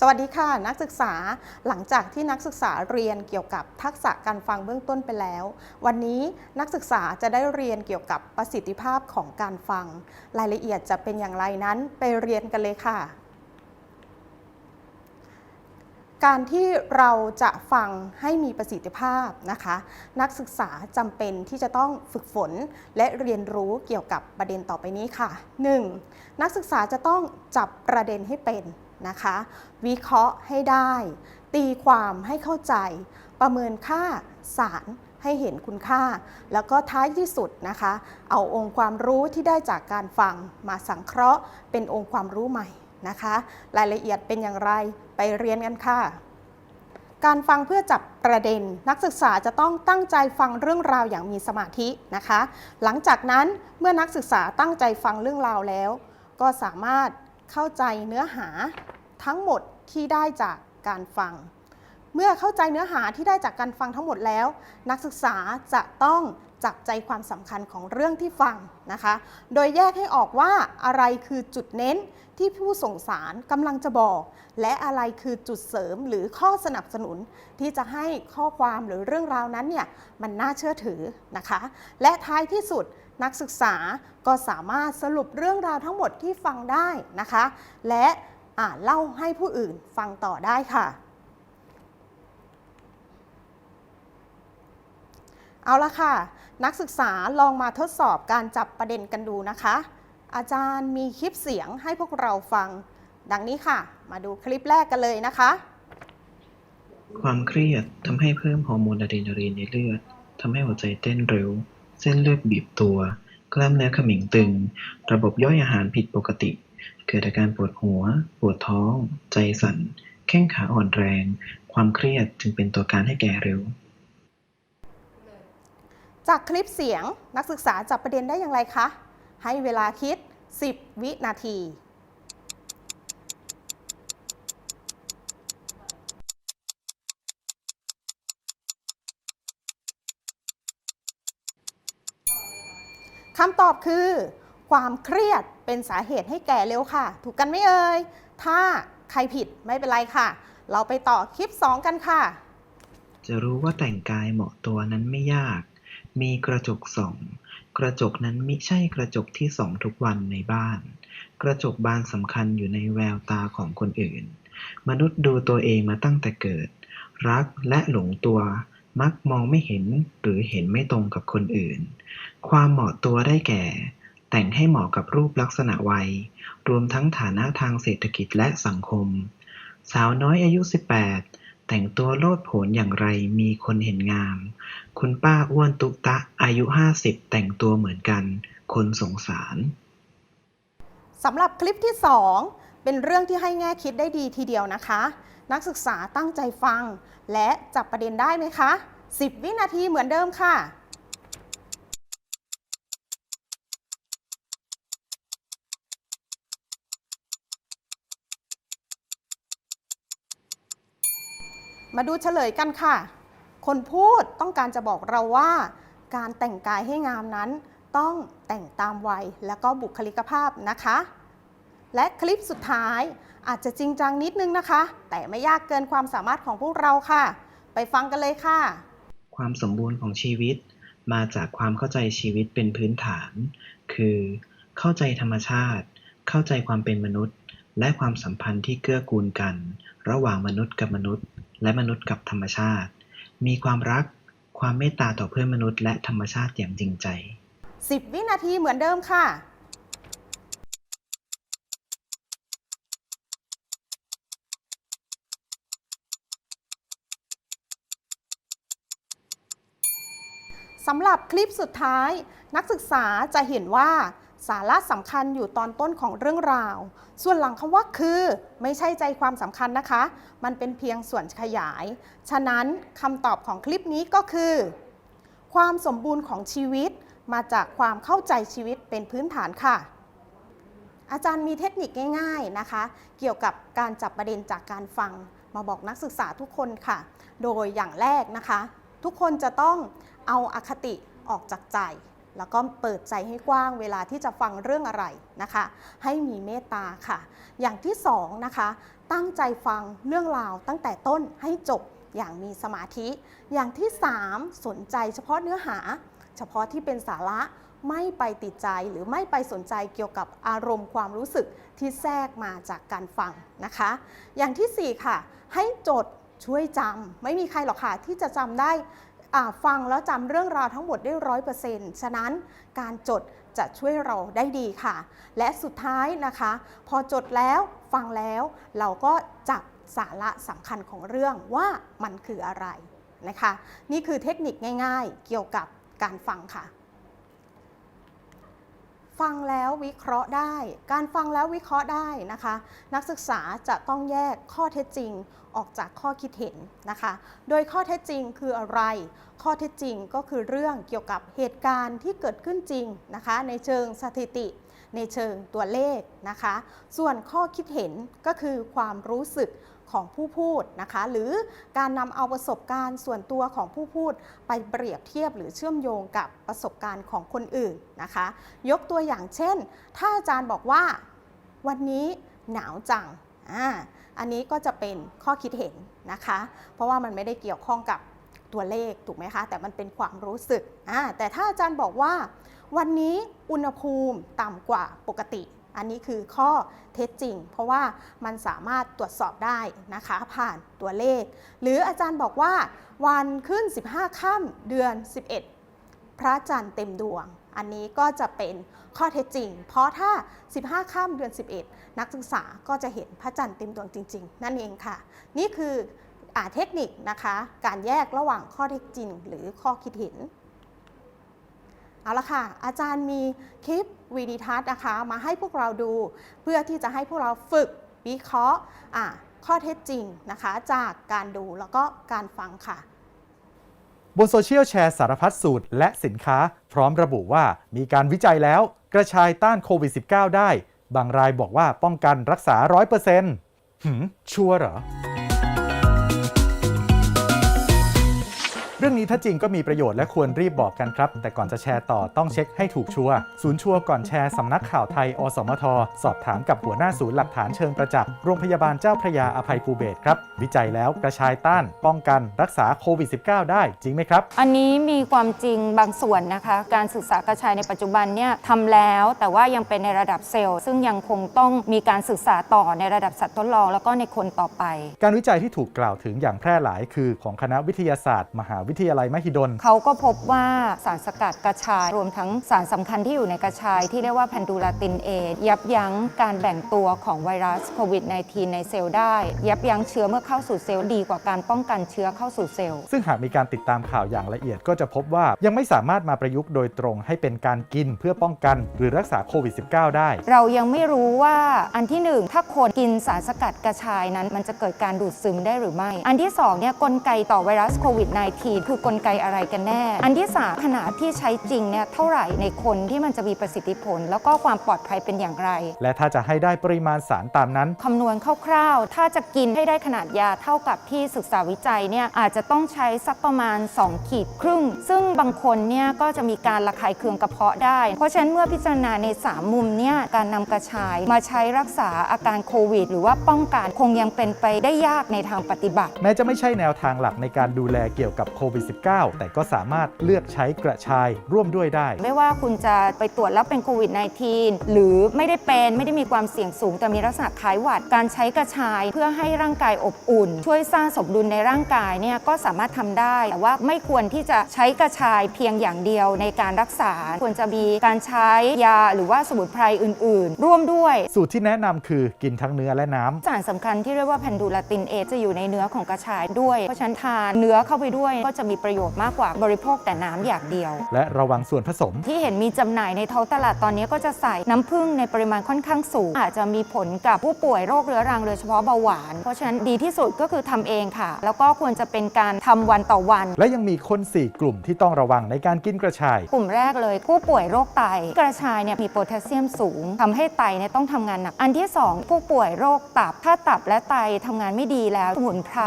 สวัสดีค่ะนักศึกษาหลังจากที่นักศึกษาเรียนเกี่ยวกับทักษะการฟังเบื้องต้นไปแล้ว วันนี้นักศึกษาจะได้เรียนเกี่ยวกับประสิทธิภาพของการฟัง รายละเอียดจะเป็นอย่างไรนั้นไปเรียนกันเลยค่ะ การที่เราจะฟังให้มีประสิทธิภาพนะคะ นักศึกษาจำเป็นที่จะต้องฝึกฝนและเรียนรู้เกี่ยวกับประเด็นต่อไปนี้ค่ะ 1. นักศึกษาจะต้องจับประเด็นให้เป็น นะคะ วิเคราะห์ให้ได้ ตีความให้เข้าใจ ประเมินค่าสารให้เห็นคุณค่า แล้วก็ท้ายที่สุดนะคะ เอาองค์ความรู้ที่ได้จากการฟังมาสังเคราะห์เป็นองค์ความรู้ใหม่นะคะ รายละเอียดเป็นอย่างไรไปเรียนกันค่ะ การฟังเพื่อจับประเด็น นักศึกษาจะต้องตั้งใจฟังเรื่องราวอย่างมีสมาธินะคะ หลังจากนั้นเมื่อนักศึกษาตั้งใจฟังเรื่องราวแล้ว ก็สามารถ เข้าใจเนื้อหาทั้งหมดที่ได้จากการฟัง เมื่อเข้าใจเนื้อหาที่ได้จากการฟังทั้งหมดแล้ว นักศึกษาจะต้องจับใจความสำคัญของเรื่องที่ฟังนะคะ โดยแยกให้ออกว่าอะไรคือจุดเน้นที่ผู้ส่งสารกำลังจะบอก และอะไรคือจุดเสริมหรือข้อสนับสนุน ที่จะให้ข้อความหรือเรื่องราวนั้นเนี่ยมันน่าเชื่อถือนะคะ และท้ายที่สุด นักศึกษาก็สามารถสรุปเรื่องราวทั้งหมดที่ฟังได้นะคะ และอ่าเล่าให้ผู้อื่นฟังต่อได้ค่ะ เอาละค่ะ นักศึกษาลองมาทดสอบการจับประเด็นกันดูนะคะ อาจารย์มีคลิปเสียงให้พวกเราฟัง ดังนี้ค่ะ มาดูคลิปแรกกันเลยนะคะ ความเครียดทำให้เพิ่มฮอร์โมนอะดรีนาลีนในเลือดทำให้หัวใจเต้นเร็ว เส้นเลือดบีบตัว กล้ามเนื้อขมิงตึง ระบบย่อยอาหารผิดปกติ เกิดอาการปวดหัว ปวดท้อง ใจสั่น แข้งขาอ่อนแรง ความเครียดจึงเป็นตัวการให้แก่เร็ว จากคลิปเสียงนักศึกษาจับประเด็นได้อย่างไรคะ ให้เวลาคิด 10 วินาที อบคือ ความเครียดเป็นสาเหตุให้แก่เร็วค่ะ ถูกกันไหมเอ่ย ถ้าใครผิดไม่เป็นไรค่ะ เราไปต่อคลิป 2 กันค่ะ จะรู้ว่าแต่งกายเหมาะตัวนั้นไม่ยาก มีกระจกส่อง กระจกนั้นมิใช่กระจกที่ส่องทุกวันในบ้าน กระจกบานสำคัญอยู่ในแววตาของคนอื่น มนุษย์ดูตัวเองมาตั้งแต่เกิด รักและหลงตัวมักมองไม่เห็นหรือเห็นไม่ตรงกับคนอื่น ความเหมาะตัวได้แก่ แต่งให้เหมาะกับรูปลักษณะวัย รวมทั้งฐานะทางเศรษฐกิจและสังคม สาวน้อยอายุ 18 แต่งตัวโลดโผนอย่างไรมีคนเห็นงาม คุณป้าอ้วนตุตะอายุ 50 แต่งตัวเหมือนกัน คนสงสารสำหรับคลิปที่ 2 เป็นเรื่องที่ให้แง่คิดได้ดีทีเดียวนะคะ นักศึกษาตั้งใจฟัง และจับประเด็นได้ไหมคะ 10 วินาทีเหมือนเดิมค่ะ มาดูเฉลยกันค่ะ คนพูดต้องการจะบอกเราว่า การแต่งกายให้งามนั้น ต้องแต่งตามวัยและก็บุคลิกภาพนะคะ และคลิปสุดท้ายอาจจะจริงจังนิดนึงนะคะ แต่ไม่ยากเกินความสามารถของพวกเราค่ะ ไปฟังกันเลยค่ะ ความสมบูรณ์ของชีวิต มาจากความเข้าใจชีวิตเป็นพื้นฐาน คือ เข้าใจธรรมชาติ เข้าใจความเป็นมนุษย์ และความสัมพันธ์ที่เกื้อกูลกัน ระหว่างมนุษย์กับมนุษย์ และมนุษย์กับธรรมชาติ มีความรัก ความเมตตาต่อเพื่อนมนุษย์และธรรมชาติอย่างจริงใจ 10 วินาทีเหมือนเดิมค่ะสำหรับคลิปสุดท้ายนักศึกษาจะเห็นว่า สาระสำคัญอยู่ตอนต้นของเรื่องราว ส่วนหลังคำว่าคือ ไม่ใช่ใจความสำคัญนะคะ มันเป็นเพียงส่วนขยาย ฉะนั้นคำตอบของคลิปนี้ก็คือ ความสมบูรณ์ของชีวิต มาจากความเข้าใจชีวิตเป็นพื้นฐานค่ะ อาจารย์มีเทคนิคง่ายๆนะคะ เกี่ยวกับการจับประเด็นจากการฟัง มาบอกนักศึกษาทุกคนค่ะ โดยอย่างแรกนะคะ ทุกคนจะต้องเอาอาคติออกจากใจ แล้วก็เปิดใจให้กว้างเวลาที่จะฟังเรื่องอะไรนะคะ ให้มีเมตตาค่ะ อย่างที่สองนะคะ ตั้งใจฟังเรื่องราวตั้งแต่ต้นให้จบอย่างมีสมาธิ อย่างที่3สนใจเฉพาะเนื้อหา เฉพาะที่เป็นสาระไม่ไปติดใจหรือไม่ไปสนใจเกี่ยวกับอารมณ์ความรู้สึกที่แทรกมาจากการฟังนะคะ อย่างทีสี่4 ค่ะ ให้จดช่วยจำไม่มีใครหรอกค่ะที่จะจำได้ ฟังแล้วจำเรื่องราวทั้งหมดได้ร้อยเปอร์เซ็นต์ฉะนั้นการจดจะช่วยเราได้ดีค่ะ และสุดท้ายนะคะ พอจดแล้วฟังแล้วเราก็จับสาระสำคัญของเรื่องว่ามันคืออะไรนะคะ นี่คือเทคนิคง่าย ๆ เกี่ยวกับการฟังค่ะ ฟังแล้ววิเคราะห์ได้ การฟังแล้ววิเคราะห์ได้นะคะ นักศึกษาจะต้องแยกข้อเท็จจริงออกจากข้อคิดเห็นนะคะ โดยข้อเท็จจริงคืออะไร ข้อเท็จจริงก็คือเรื่องเกี่ยวกับเหตุการณ์ที่เกิดขึ้นจริงนะคะ ในเชิงสถิติ ในเชิงตัวเลขนะคะ ส่วนข้อคิดเห็นก็คือความรู้สึก ของผู้พูดนะคะ หรือการนำเอาประสบการณ์ส่วนตัวของผู้พูด ไปเปรียบเทียบหรือเชื่อมโยงกับประสบการณ์ของคนอื่นนะคะ ยกตัวอย่างเช่น ถ้าอาจารย์บอกว่าวันนี้หนาวจังอ่าอันนี้ก็จะเป็นข้อคิดเห็นนะคะ เพราะว่ามันไม่ได้เกี่ยวข้องกับตัวเลขถูกไหมคะ แต่มันเป็นความรู้สึกอ่าแต่ถ้าอาจารย์บอกว่า วันนี้อุณหภูมิต่ำกว่าปกติ อันนี้คือข้อเท็จจริง เพราะว่ามันสามารถตรวจสอบได้นะคะ ผ่านตัวเลข หรืออาจารย์บอกว่า วันขึ้น 15ค่ำเดือน 11 พระจันทร์เต็มดวง อันนี้ก็จะเป็นข้อเท็จจริง เพราะถ้า 15ค่ำเดือน 11 นักศึกษาก็จะเห็นพระจันทร์เต็มดวงจริง ๆ นั่นเองค่ะ นี่คืออเทคนิคนะคะ การแยกระหว่างข้อเท็จจริง หรือข้อคิดเห็น เอาละค่ะ อาจารย์มีคลิปวิดีทัศน์นะคะ มาให้พวกเราดู เพื่อที่จะให้พวกเราฝึกวิเคราะห์ข้อเท็จจริงนะคะ จากการดูแล้วก็การฟังค่ะ บนโซเชียลแชร์สารพัดสูตรและสินค้า พร้อมระบุว่ามีการวิจัยแล้ว กระชายต้านโควิด -19 ได้ บางรายบอกว่าป้องกันรักษา 100%หืมชัวร์เหรอ เรื่องนี้ถ้าจริงก็มีประโยชน์และควรรีบบอกกันครับ แต่ก่อนจะแชร์ต่อต้องเช็คให้ถูกชัวร์ศูนย์ชัวร์ก่อนแชร์สำนักข่าวไทย อสมท สอบถามกับหัวหน้าศูนย์หลักฐานเชิงประจักษ์โรงพยาบาลเจ้าพระยาอภัยภูเบศรครับ วิจัยแล้วกระชายต้าน ป้องกันรักษาโควิด -19 ได้จริงไหมครับ อันนี้มีความจริงบางส่วนนะคะ การศึกษากระชายในปัจจุบันเนี่ยทำแล้วแต่ว่ายังเป็นในระดับเซลล์ ซึ่งยังคงต้องมีการศึกษาต่อในระดับสัตว์ทดลองแล้วก็ในคนต่อไป การวิจัยที่ถูกกล่าวถึงอย่างแพร่หลายคือของคณะวิทยาศาสตร์ มหาวิทยาลัยมหิดล เขาก็พบว่าสารสกัดกระชายรวมทั้งสารสำคัญที่อยู่ในกระชายที่เรียกว่าแพนดูลาตินเอยับยั้งการแบ่งตัวของไวรัสโควิด -19 ในเซลล์ได้ ยับยั้งเชื้อเมื่อเข้าสู่เซลล์ดีกว่าการป้องกันเชื้อเข้าสู่เซลล์ ซึ่งหากมีการติดตามข่าวอย่างละเอียดก็จะพบว่ายังไม่สามารถมาประยุกต์โดยตรงให้เป็นการกินเพื่อป้องกัน หรือรักษาโควิด -19 ได้ เรายังไม่รู้ว่าอันที่หนึ่งถ้าคนกินสารสกัดกระชายนั้น มันจะเกิดการดูดซึมได้หรือไม่ อันที่สองเนี่ยกลไกต่อไวรัสโควิด -19 คือกลไกอะไรกันแน่ อันที่สามขนาดที่ใช้จริงเนี่ยเท่าไหร่ในคนที่มันจะมีประสิทธิผล แล้วก็ความปลอดภัยเป็นอย่างไร และถ้าจะให้ได้ปริมาณสารตามนั้น คำนวณคร่าวๆ ถ้าจะกินให้ได้ขนาดยาเท่ากับที่ศึกษาวิจัยเนี่ยอาจจะต้องใช้สักประมาณ 2 ขีดครึ่ง ซึ่งบางคนเนี่ยก็จะมีการระคายเคืองกระเพาะได้ เพราะฉะนั้นเมื่อพิจารณาใน 3 มุมเนี่ยการนำกระชายมาใช้รักษาอาการโควิด หรือว่าป้องกันคงยังเป็นไปได้ยากในทางปฏิบัติ แม้จะไม่ใช่แนวทางหลักในการดูแลเกี่ยวกับโควิด -19 แต่ก็สามารถเลือกใช้กระชายร่วมด้วยได้ ไม่ว่าคุณจะไปตรวจแล้วเป็นโควิด -19 หรือไม่ได้เป็นไม่ได้มีความเสี่ยงสูง แต่มีลักษณะคล้ายหวัด การใช้กระชายเพื่อให้ร่างกายอบอุ่น ช่วยสร้างสมดุลในร่างกายเนี่ยก็สามารถทำได้ แต่ว่าไม่ควรที่จะใช้กระชายเพียงอย่างเดียวในการรักษา ควรจะมีการใช้ยาหรือว่าสมุนไพรอื่น ๆ ร่วมด้วย สูตรที่แนะนำคือกินทั้งเนื้อและน้ำสารสำคัญที่เรียกว่าแพนดูลาตินเอจะอยู่ในเนื้อของกระชายด้วย เพราะฉะนั้นทานเนื้อเข้าไปด้วยก็จะมีประโยชน์มากกว่าบริโภคแต่น้ำอย่างเดียว และระวังส่วนผสม ที่เห็นมีจำหน่ายในท้องตลาดตอนนี้ก็จะใส่น้ำผึ้งในปริมาณค่อนข้างสูง อาจจะมีผลกับผู้ป่วยโรคเรื้อรังโดยเฉพาะเบาหวาน เพราะฉะนั้นดีที่สุดก็คือทำเองค่ะ แล้วก็ควรจะเป็นการทำวันต่อวัน และยังมีคน 4 กลุ่มที่ต้องระวังในการกินกระชาย กลุ่มแรกเลยผู้ป่วยโรคไต กระชายเนี่ยมีโพแทสเซียมสูงทำให้ไตเนี่ยต้องทำงานหนัก อันที่ 2 ผู้ป่วยโรคตับ ถ้าตับและไตทำงานไม่ดีแล้วสมุนไพร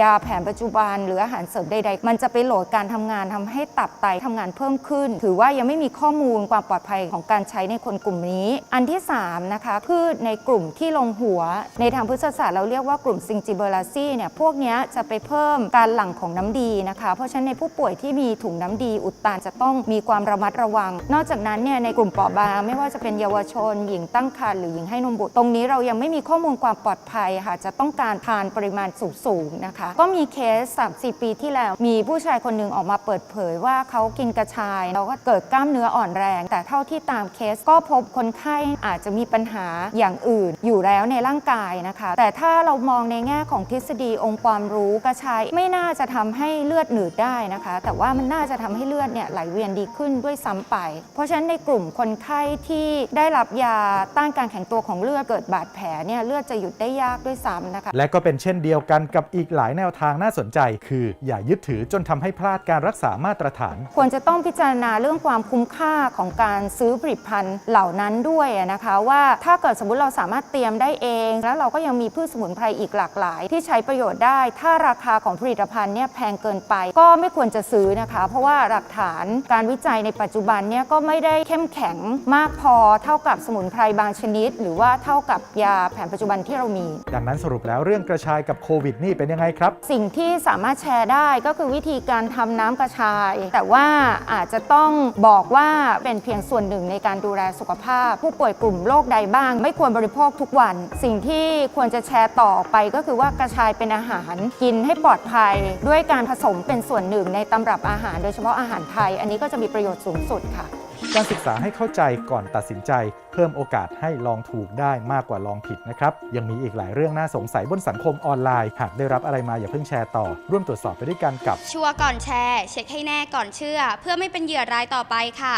ยาแผนปัจจุบัน หรืออาหารเสริมใดๆมันจะไปโหลดการทำงานทำให้ตับไตทำงานเพิ่มขึ้น ถือว่ายังไม่มีข้อมูลความปลอดภัยของการใช้ในคนกลุ่มนี้ อันที่ 3 นะคะ พืชในกลุ่มที่ลงหัว ในทางพฤกษศาสตร์เราเรียกว่ากลุ่มซิงจิเบอราซีเนี่ยพวกนี้จะไปเพิ่มการหลั่งของน้ำดีนะคะ เพราะฉะนั้นในผู้ป่วยที่มีถุงน้ำดีอุดตันจะต้องมีความระมัดระวัง นอกจากนั้นเนี่ยในกลุ่มเปราะบางไม่ว่าจะเป็นเยาวชน หญิงตั้งครรภ์หรือหญิงให้นมบุตรตรงนี้เรายังไม่มีข้อมูลความปลอดภัยค่ะจะต้องการทานปริมาณสูงๆนะคะ ก็มีเคส3-4ปีที่แล้วมีีผู้ชายคนหนึ่งออกมาเปิดเผยว่าเขากินกระชายแล้วก็เกิดกล้ามเนื้ออ่อนแรง แต่เท่าที่ตามเคสก็พบคนไข้อาจจะมีปัญหาอย่างอื่นอยู่แล้วในร่างกายนะคะ แต่ถ้าเรามองในแง่ของทฤษฎีองค์ความรู้กระชายไม่น่าจะทำให้เลือดหนืดได้นะคะ แต่ว่ามันน่าจะทำให้เลือดเนี่ยไหลเวียนดีขึ้นด้วยซ้ำไป เพราะฉะนั้นในกลุ่มคนไข้ที่ได้รับยาต้านการแข็งตัวของเลือดเกิดบาดแผลเนี่ยเลือดจะหยุดได้ยากด้วยซ้ำนะคะ และก็เป็นเช่นเดียวกันกับอีกหลายแนวทางน่าสนใจ คืออย่ายึดถือจนทำให้พลาดการรักษามาตรฐาน ควรจะต้องพิจารณาเรื่องความคุ้มค่าของการซื้อผลิตภัณฑ์เหล่านั้นด้วยนะคะว่าถ้าเกิดสมมติเราสามารถเตรียมได้เอง แล้วเราก็ยังมีพืชสมุนไพรอีกหลากหลาย ที่ใช้ประโยชน์ได้ ถ้าราคาของผลิตภัณฑ์เนี่ยแพงเกินไป ก็ไม่ควรจะซื้อนะคะ เพราะว่าหลักฐานการวิจัยในปัจจุบันเนี่ยก็ไม่ได้เข้มแข็งมากพอเท่ากับสมุนไพรบางชนิด หรือว่าเท่ากับยาแผนปัจจุบันที่เรามี ดังนั้นสรุปแล้วเรื่องกระชายกับโควิดนี่เป็นยังไงครับ สิ่งที่สามารถแชร์ได้ก็คือวิธีการทำน้ำกระชาย แต่ว่าอาจจะต้องบอกว่าเป็นเพียงส่วนหนึ่งในการดูแลสุขภาพ ผู้ป่วยกลุ่มโรคใดบ้าง ไม่ควรบริโภคทุกวัน สิ่งที่ควรจะแชร์ต่อไปก็คือว่ากระชายเป็นอาหารกินให้ปลอดภัย ด้วยการผสมเป็นส่วนหนึ่งในตำรับอาหาร โดยเฉพาะอาหารไทย อันนี้ก็จะมีประโยชน์สูงสุดค่ะ การศึกษาให้เข้าใจก่อนตัดสินใจ เพิ่มโอกาสให้ลองถูกได้มากกว่าลองผิดนะครับ ยังมีอีกหลายเรื่องน่าสงสัยบนสังคมออนไลน์ หากได้รับอะไรมาอย่าเพิ่งแชร์ต่อ ร่วมตรวจสอบไปด้วยกันกับ ชัวร์ก่อนแชร์ เช็คให้แน่ก่อนเชื่อ เพื่อไม่เป็นเหยื่อรายต่อไปค่ะ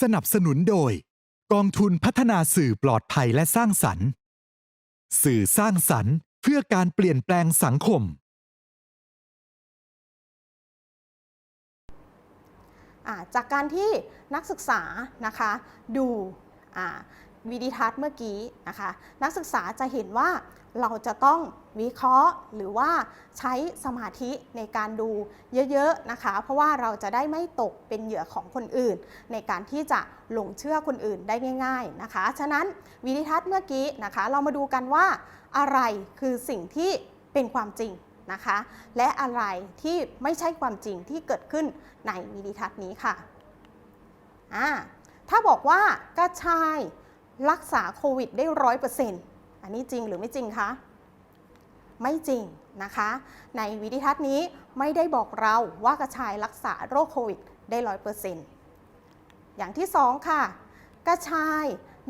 สนับสนุนโดย กองทุนพัฒนาสื่อปลอดภัยและสร้างสรรค์ สื่อสร้างสรรค์ เพื่อการเปลี่ยนแปลงสังคม จากการที่นักศึกษานะคะดูวิดีทัศน์เมื่อกี้นะคะนักศึกษาจะเห็นว่าเราจะต้องวิเคราะห์หรือว่าใช้สมาธิในการดูเยอะๆนะคะ เพราะว่าเราจะได้ไม่ตกเป็นเหยื่อของคนอื่น ในการที่จะหลงเชื่อคนอื่นได้ง่าย ๆนะคะ ฉะนั้นวิดีทัศน์เมื่อกี้นะคะ เรามาดูกันว่าอะไรคือสิ่งที่เป็นความจริง นะคะ และอะไรที่ไม่ใช่ความจริงที่เกิดขึ้นในวิดีทัศน์นี้ค่ะอ่าถ้าบอกว่ากระชายรักษาโควิดได้ร้อยเปอร์เซ็นต์อันนี้จริงหรือไม่จริงคะไม่จริงนะคะ ในวิดีทัศน์นี้ไม่ได้บอกเราว่ากระชายรักษาโรคโควิดได้ร้อยเปอร์เซ็นต์อย่างที่สองค่ะ กระชาย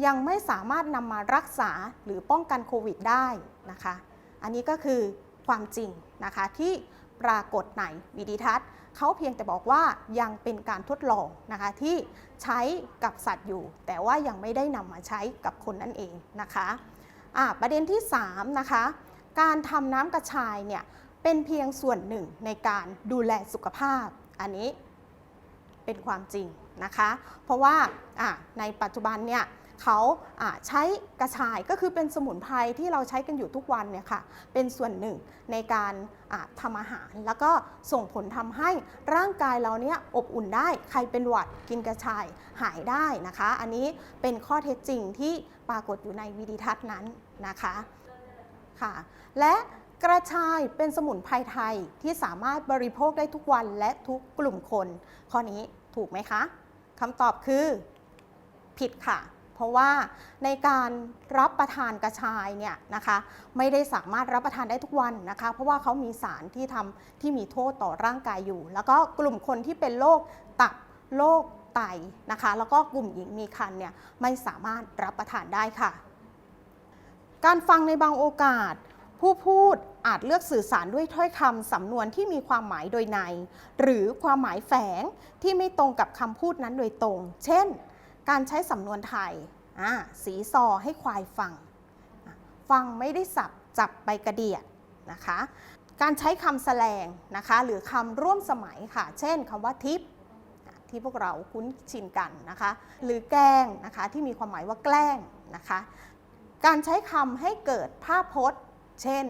ยังไม่สามารถนำมารักษาหรือป้องกันโควิดได้นะคะ อันนี้ก็คือ ความจริงนะคะที่ปรากฏในวิดีทัศน์เขาเพียงแต่บอกว่ายังเป็นการทดลองนะคะที่ใช้กับสัตว์อยู่ แต่ว่ายังไม่ได้นำมาใช้กับคนนั่นเองนะคะะประเด็นที่3นะคะการทำน้ำกระชายเนี่ยเป็นเพียงส่วนหนึ่งในการดูแลสุขภาพ อันนี้เป็นความจริงนะคะ เพราะว่าในปัจจุบันเนี่ย เขาใช้กระชายก็คือเป็นสมุนไพรที่เราใช้กันอยู่ทุกวันเนี่ยค่ะเป็นส่วนหนึ่งในการทำอาหาร แล้วก็ส่งผลทำให้ร่างกายเราเนี่ยอบอุ่นได้ใครเป็นหวัดกินกระชายหายได้นะคะ อันนี้เป็นข้อเท็จจริงที่ปรากฏอยู่ในวิดีทัศน์นั้นนะคะค่ะและกระชายเป็นสมุนไพรไทยที่สามารถบริโภคได้ทุกวันและทุกกลุ่มคน ข้อนี้ถูกไหมคะคำตอบคือ ผิดค่ะ เพราะว่าในการรับประทานกระชายเนี่ยนะคะไม่ได้สามารถรับประทานได้ทุกวันนะคะ เพราะว่าเขามีสารที่ทำที่มีโทษต่อร่างกายอยู่ แล้วก็กลุ่มคนที่เป็นโรคตับโรคไตนะคะ แล้วก็กลุ่มหญิงมีครรภ์เนี่ยไม่สามารถรับประทานได้ค่ะ การฟังในบางโอกาสผู้พูดอาจเลือกสื่อสารด้วยถ้อยคำสำนวนที่มีความหมายโดยใน หรือความหมายแฝงที่ไม่ตรงกับคำพูดนั้นโดยตรง เช่น การใช้สำนวนไทยสีซอให้ควายฟัง ฟังไม่ได้สับจับไปกระเดียดนะคะ การใช้คำแสลงนะคะ หรือคำร่วมสมัยค่ะ เช่นคำว่าทิปที่พวกเราคุ้นชินกันนะคะ หรือแกล้งนะคะที่มีความหมายว่าแกล้งนะคะ การใช้คำให้เกิดภาพพจน์ เช่น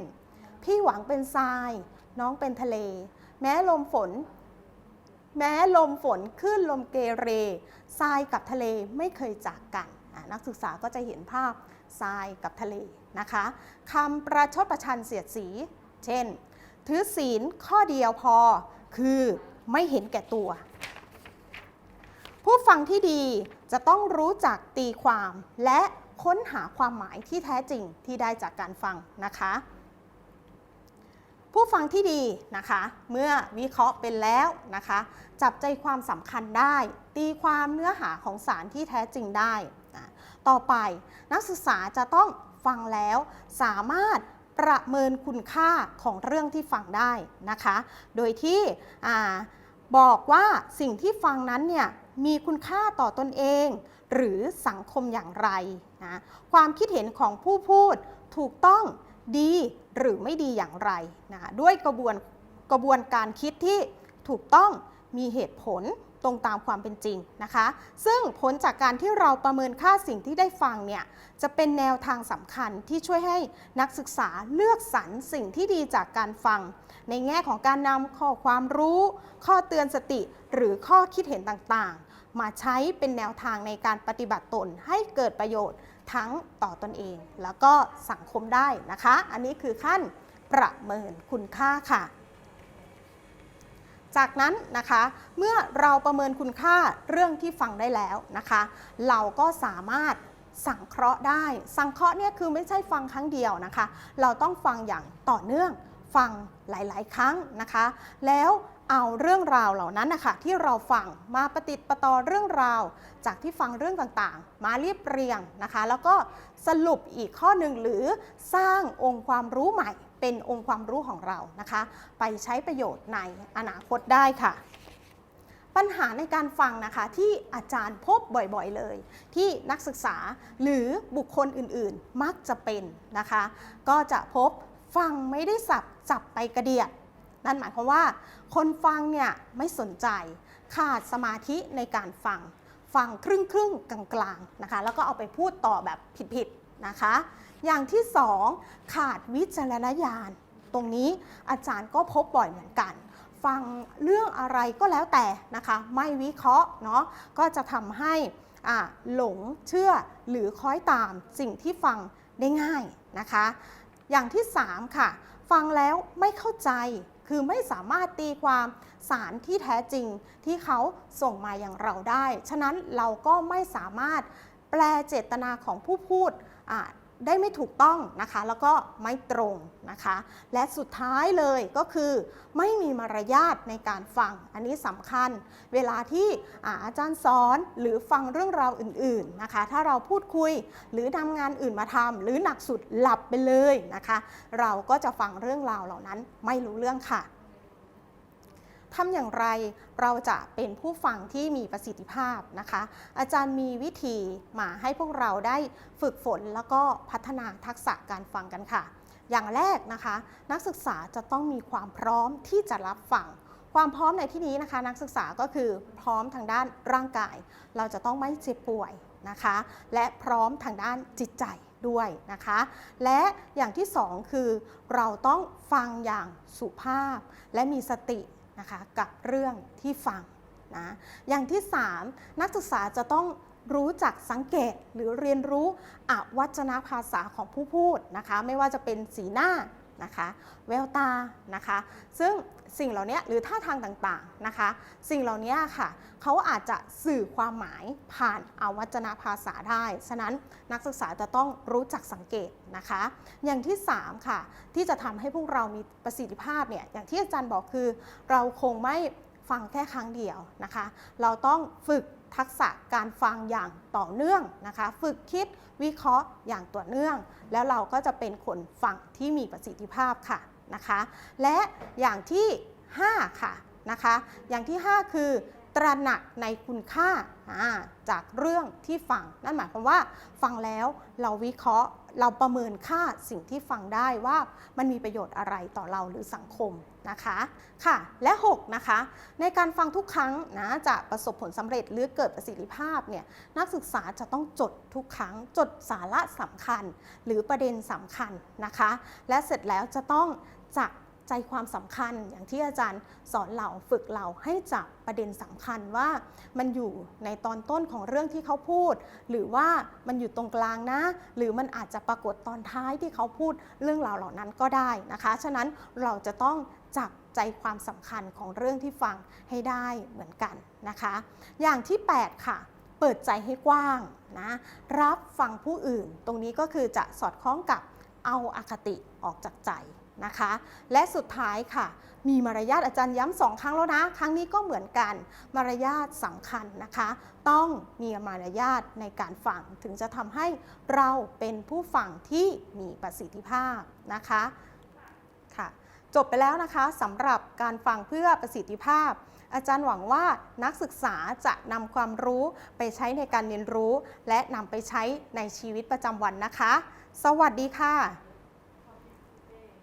พี่หวังเป็นทราย น้องเป็นทะเล แม้ลมฝน แม้ลมฝนคลื่นลมเกเรทรายกับทะเลไม่เคยจากกัน นักศึกษาก็จะเห็นภาพทรายกับทะเลนะคะคำประชดประชันเสียดสี เช่น ถือศีลข้อเดียวพอคือไม่เห็นแก่ตัว ผู้ฟังที่ดีจะต้องรู้จักตีความและค้นหาความหมายที่แท้จริงที่ได้จากการฟังนะคะ ผู้ฟังที่ดีนะคะ เมื่อวิเคราะห์เป็นแล้วนะคะ จับใจความสำคัญได้ ตีความเนื้อหาของสารที่แท้จริงได้นะต่อไปนักศึกษาจะต้องฟังแล้ว สามารถประเมินคุณค่าของเรื่องที่ฟังได้นะคะ โดยที่บอกว่าสิ่งที่ฟังนั้นเนี่ยมีคุณค่าต่อตนเอง หรือสังคมอย่างไรนะความคิดเห็นของผู้พูดถูกต้อง ดีหรือไม่ดีอย่างไรนะด้วยกระบวนกระบวนการคิดที่ถูกต้องมีเหตุผลตรงตามความเป็นจริงนะคะ ซึ่งผลจากการที่เราประเมินค่าสิ่งที่ได้ฟังเนี่ยจะเป็นแนวทางสำคัญที่ช่วยให้นักศึกษาเลือกสรรสิ่งที่ดีจากการฟัง ในแง่ของการนำข้อความรู้ ข้อเตือนสติ หรือข้อคิดเห็นต่างๆ มาใช้เป็นแนวทางในการปฏิบัติตนให้เกิดประโยชน์ ทั้งต่อตนเอง แล้วก็สังคมได้นะคะ อันนี้คือขั้นประเมินคุณค่าค่ะ จากนั้นนะคะ เมื่อเราประเมินคุณค่าเรื่องที่ฟังได้แล้วนะคะ เราก็สามารถสังเคราะห์ได้ สังเคราะห์เนี่ยคือไม่ใช่ฟังครั้งเดียวนะคะ เราต้องฟังอย่างต่อเนื่อง ฟังหลาย ๆ ครั้งนะคะ แล้ว เอาเรื่องราวเหล่านั้นนะคะที่เราฟังมาประติดประต่อเรื่องราว จากที่ฟังเรื่องต่างๆ มาเรียบเรียงนะคะ แล้วก็สรุปอีกข้อหนึ่งหรือสร้างองค์ความรู้ใหม่ เป็นองค์ความรู้ของเรานะคะ ไปใช้ประโยชน์ในอนาคตได้ค่ะ ปัญหาในการฟังนะคะที่อาจารย์พบบ่อยๆเลย ที่นักศึกษาหรือบุคคลอื่นๆมักจะเป็นนะคะ ก็จะพบฟังไม่ได้สับจับไปกระเดียด นั่นหมายความว่า คนฟังเนี่ยไม่สนใจขาดสมาธิในการฟัง ฟังครึ่งครึ่งๆกลางนะคะ แล้วก็เอาไปพูดต่อแบบผิดๆนะคะ อย่างที่สองขาดวิจารณญาณ ตรงนี้อาจารย์ก็พบบ่อยเหมือนกัน ฟังเรื่องอะไรก็แล้วแต่นะคะ ไม่วิเคราะห์เนาะ ก็จะทำให้อ่าหลงเชื่อหรือคล้อยตามสิ่งที่ฟังได้ง่ายนะคะ อย่างที่ 3 ค่ะ ฟังแล้วไม่เข้าใจคือไม่สามารถตีความสารที่แท้จริงที่เขาส่งมาอย่างเราได้ ฉะนั้นเราก็ไม่สามารถแปลเจตนาของผู้พูดอ่า ได้ไม่ถูกต้องนะคะ แล้วก็ไม่ตรงนะคะ และสุดท้ายเลยก็คือไม่มีมารยาทในการฟัง อันนี้สำคัญ เวลาที่อาจารย์สอนหรือฟังเรื่องราวอื่นๆนะคะ ถ้าเราพูดคุยหรือทำงานอื่นมาทำหรือหนักสุดหลับไปเลยนะคะ เราก็จะฟังเรื่องราวเหล่านั้นไม่รู้เรื่องค่ะ ทำอย่างไรเราจะเป็นผู้ฟังที่มีประสิทธิภาพนะคะ อาจารย์มีวิธีมาให้พวกเราได้ฝึกฝนแล้วก็พัฒนาทักษะการฟังกันค่ะ อย่างแรกนะคะ นักศึกษาจะต้องมีความพร้อมที่จะรับฟังความพร้อมในที่นี้นะคะ นักศึกษาก็คือพร้อมทางด้านร่างกาย เราจะต้องไม่เจ็บป่วยนะคะ และพร้อมทางด้านจิตใจด้วยนะคะ และอย่างที่สองคือเราต้องฟังอย่างสุภาพ และมีสติ นะคะกับเรื่องที่ฟังนะอย่างที่ 3 นักศึกษาจะต้องรู้จักสังเกตหรือเรียนรู้อวัจนภาษาของผู้พูดนะคะ ไม่ว่าจะเป็นสีหน้านะคะ แววตานะคะ ซึ่ง สิ่งเหล่านี้หรือท่าทางต่างๆนะคะ สิ่งเหล่านี้ค่ะเขาอาจจะสื่อความหมายผ่านอวัจนภาษาได้ ฉะนั้นนักศึกษาจะต้องรู้จักสังเกตนะคะ อย่างที่ 3 ค่ะ ที่จะทำให้พวกเรามีประสิทธิภาพเนี่ยอย่างที่อาจารย์บอกคือ เราคงไม่ฟังแค่ครั้งเดียวนะคะ เราต้องฝึกทักษะการฟังอย่างต่อเนื่องนะคะ ฝึกคิดวิเคราะห์อย่างต่อเนื่อง แล้วเราก็จะเป็นคนฟังที่มีประสิทธิภาพค่ะ นะคะ และอย่างที่ 5 ค่ะนะคะ อย่างที่ 5 คือ ตระหนักในคุณค่าจากเรื่องที่ฟัง นั่นหมายความว่าฟังแล้วเราวิเคราะห์เราประเมินค่าสิ่งที่ฟังได้ว่ามันมีประโยชน์อะไรต่อเราหรือสังคมนะคะค่ะ และ6นะคะในการฟังทุกครั้งนะจะประสบผลสำเร็จหรือเกิดประสิทธิภาพเนี่ยนักศึกษาจะต้องจดทุกครั้งจดสาระสำคัญ หรือประเด็นสำคัญนะคะ และเสร็จแล้วจะต้อง จักใจความสำคัญอย่างที่อาจารย์สอนเราฝึกเราให้จับประเด็นสำคัญว่า มันอยู่ในตอนต้นของเรื่องที่เขาพูด หรือว่ามันอยู่ตรงกลางนะ หรือมันอาจจะปรากฏตอนท้ายที่เขาพูดเรื่องราวเหล่านั้นก็ได้นะคะ ฉะนั้นเราจะต้องจับใจความสำคัญของเรื่องที่ฟังให้ได้เหมือนกันนะคะ อย่างที่ 8 ค่ะเปิดใจให้กว้างนะรับฟังผู้อื่น ตรงนี้ก็คือจะสอดคล้องกับเอาอาคติออกจากใจ นะคะ และสุดท้ายค่ะ มีมารยาทอาจารย์ย้ำสองครั้งแล้วนะ ครั้งนี้ก็เหมือนกัน มารยาทสำคัญนะคะ ต้องมีมารยาทในการฟังถึงจะทำให้เราเป็นผู้ฟังที่มีประสิทธิภาพนะคะค่ะจบไปแล้วนะคะสำหรับการฟังเพื่อประสิทธิภาพ อาจารย์หวังว่านักศึกษาจะนำความรู้ไปใช้ในการเรียนรู้ และนำไปใช้ในชีวิตประจำวันนะคะ สวัสดีค่ะ